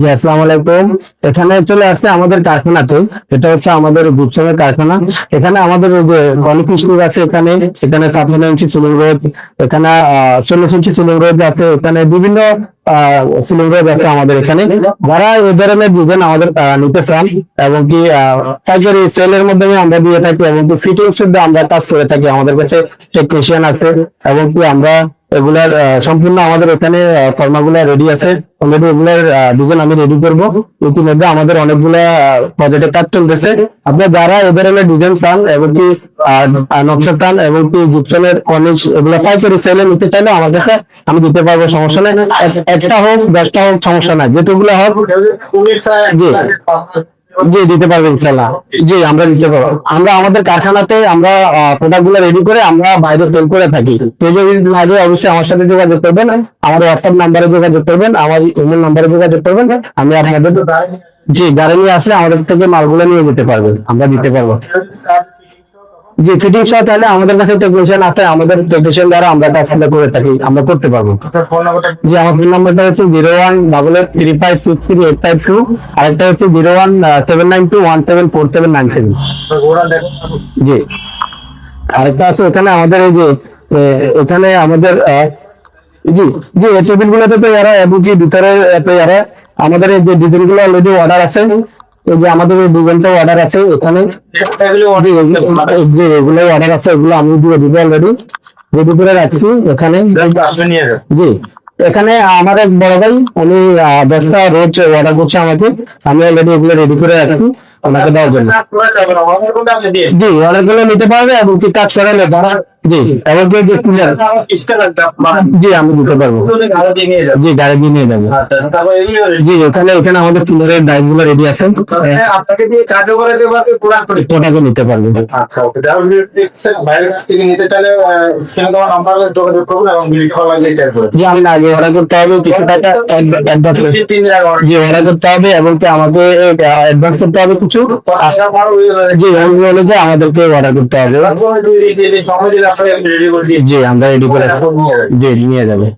জি, আসসালামু আলাইকুম। এখানে চলে আসছে আমাদের কারখানাতে এটা হচ্ছে আমাদের গুপসমের কারখানা। এখানে আমাদের ওই স্কুল আছে এখানে এখানে সাতান্ন ইঞ্চি সিলিং রোড এখানে চল্লিশ ইঞ্চি সিলিং রোড আছে, এখানে বিভিন্ন সিলিং রোড আছে আমাদের এখানে। যারা এই ধরনের ডিজাইন আমাদের নিতে চান, এবং কি পাইকারি সেলের মাধ্যমে আমরা দিয়ে থাকি, এবং কি ফিটিং শুদ্ধ আমরা কাজ করে থাকি, আমাদের কাছে টেকনিশিয়ান আছে, এবং কি আমরা এগুলার সম্পূর্ণ আমাদের এখানে ফর্মাগুলা রেডি আছে। অলরেডি এগুলার ডিজাইন আমি রেডি করব। ইতিমধ্যে আমাদের অনেকগুলা প্রজেক্টের কাজ চলতেছে। আপনার যারা এ ধরনের ডিজাইন চান এবং কি নকশা চান এবং কি গুপসনের কলেজ এগুলো পাইকারি সেলে নিতে চাইলে আমার কাছে আমি দিতে পারব সমস্যা নেই। একটা হোক দশটা হোক সমস্যা নাই। যেটুকুলো হোক জি। জি দিতে পারব ইনশাল্লাহ জি আমরা দিতে পারব। আমরা আমাদের কারখানাতে আমরা প্রোডাক্টগুলো রেডি করে আমরা বাইরে সেল করে থাকি। কেউ যদি অবশ্যই আমার সাথে যোগাযোগ করবেন আমার হোয়াটসঅ্যাপ নাম্বারে যোগাযোগ করবেন আমার ইমেল নাম্বারে যোগাযোগ করবেন আমি আপনাদের জি গাড়ি নিয়ে আসলে আমাদের থেকে মালগুলো নিয়ে যেতে পারবেন। আমরা দিতে পারব। জি ফিটিং সহ তাহলে আমাদের কাছে টেকনিশিয়ান আছে আমাদের টেকনিশিয়ান দ্বারা আমরা করে থাকি আমরা করতে পারব। জি আমার ফোন নাম্বারটা হচ্ছে zero one double eight three five six three eight five two আরেকটা হচ্ছে zero one seven nine two one seven four seven nine seven জি। আরেকটা আছে এখানে আমাদের এই যে এখানে আমাদের জি জি এই টেবিল গুলোতে তো এরা এবং কি ভিতরে এরা আমাদের এই যে ডিজাইনগুলো অলরেডি অর্ডার আছে। এই যে আমাদের এই ডিজাইনটা অর্ডার আছে এখানে এগুলো- অর্ডার আছে। এগুলো আমি দিয়ে দিব অলরেডি রেডি করে রাখছি এখানে। জি। এখানে আমার এক বড় ভাই উনি দশটা রোজ অর্ডার করছে আমাকে। আমি অলরেডি এগুলো রেডি করে রাখছি ওনাকে দেওয়ার জন্য। জি অর্ডারগুলো নিতে পারবে এবং কি কাজ করালে। ধরা জি। এবং যে clear- জি আমি দিতে পারব। জি গাড়ি দিয়ে নিয়ে যাব। জি ওখানে ওখানে আমাদের ফিলারের ডাইভগুলো রেডি আছে আপনাকে দিয়ে কাজও করাতে পারবে ওটাকে নিতে পারবে। আচ্ছা ওকে যারা ভিডিও দেখছেন বাইরের কাছ থেকে নিতে চাইলে স্ক্রিনে দেওয়া নাম্বারে যোগাযোগ করুন এবং বিল খাওয়া লাগলে শেয়ার করুন জি আমি আগে অর্ডার করতে হবে কিছু টাকা অ্যাডভান্স জি করতে হবে এবং কি আমাকে অ্যাডভান্স করতে হবে কিছু। জি আমাদেরকে অর্ডার করতে হবে। সময় দিলে জি আমরা রেডি করে জি নিয়ে যাবে।